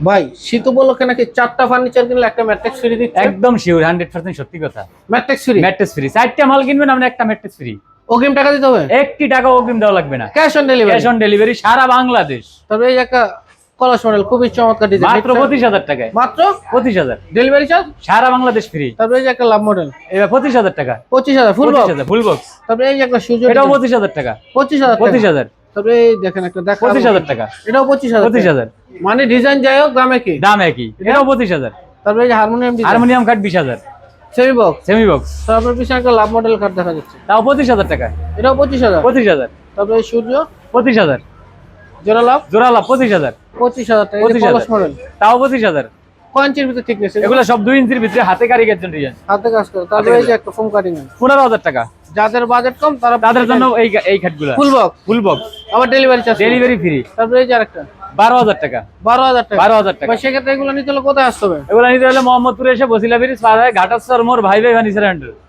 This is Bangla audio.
ভাই শীত উপলক্ষে নাকি চারটা ফার্নিচার কিনলে একটা ম্যাট্রিক্স ফ্রি দিচ্ছে? একদম শিওর হান্ড্রেড পার্সেন্ট সত্যি কথা। ম্যাট্রিক্স ফ্রি ম্যাট্রেস ফ্রি চারটা মাল কিনবেন আপনি একটা ম্যাট্রেস ফ্রি অগ্রিম টাকা দিতে হবে? একটি টাকা অগ্রিম দেওয়া লাগবে না। Cash on delivery cash on delivery সারা বাংলাদেশ। তবে এই একটা কলাস মডেল খুবই চমৎকার ডিজাইন মাত্র পঁচিশ হাজার টাকায়। মাত্র? পঁচিশ হাজার। ডেলিভারি চার্জ সারা বাংলাদেশ ফ্রি তারপরে এই যে একটা লাভ মডেল পঁচিশ হাজার টাকা। পঁচিশ হাজার ফুল পঁচিশ হাজার ফুল বক্স তারপরে এই যে একটা সুযোগ এটাও পঁচিশ হাজার টাকা। পঁচিশ হাজার পঁচিশ টাকা। হাজার। তারপরে এই দেখেন একটা দেখা পঁচিশ হাজার টাকা। এটাও পঁচিশ হাজার পঁচিশ টাকা। হাজার। মানে ডিজাইন যাই হোক দাম একই। দাম একই। এটাও পঁচিশ হাজার। তারপরে এই যে হারমোনিয়াম হারমোনিয়াম কাঠ বিশ হাজার। সেমি বক্স সেমি বক্স তারপরে পিছনে একটা লাভ মডেল কার্ড দেখা যাচ্ছে। তাও পঁচিশ হাজার টাকা এটাও পঁচিশ হাজার। পঁচিশ হাজার। তারপরে সূর্য। পঁচিশ হাজার। জোড়া লাভ জোড়া লাভ পঁচিশ হাজার। পঁচিশ হাজার টাকা। পঁচিশ হাজার। তাও পঁচিশ হাজার। ইঞ্চির ভিতরে ঠিক এগুলো সব দুই ইঞ্চির ভিতরে হাতে কারিগের জন্য ডিজাইন হাতে কাজ করে। তারপরে এই যে একটা ফোম কাটিং পনেরো হাজার টাকা। যাদের বাজেট কম তারা তাদের জন্য এই এই খাটগুলো। ফুল বক্স ফুল বক্স আবার ডেলিভারি চার্জ ডেলিভারি ফ্রি তারপরে এই যে আরেকটা। বারো হাজার টাকা। বারো হাজার টাকা। বারো হাজার টাকা। সেক্ষেত্রে এগুলো নিতে হলে কোথায় আসতে হবে? এগুলো নিতে হলে মোহাম্মদপুরে এসে বসিলা ব্রিজ মোর ভাই ভাই ভানিসার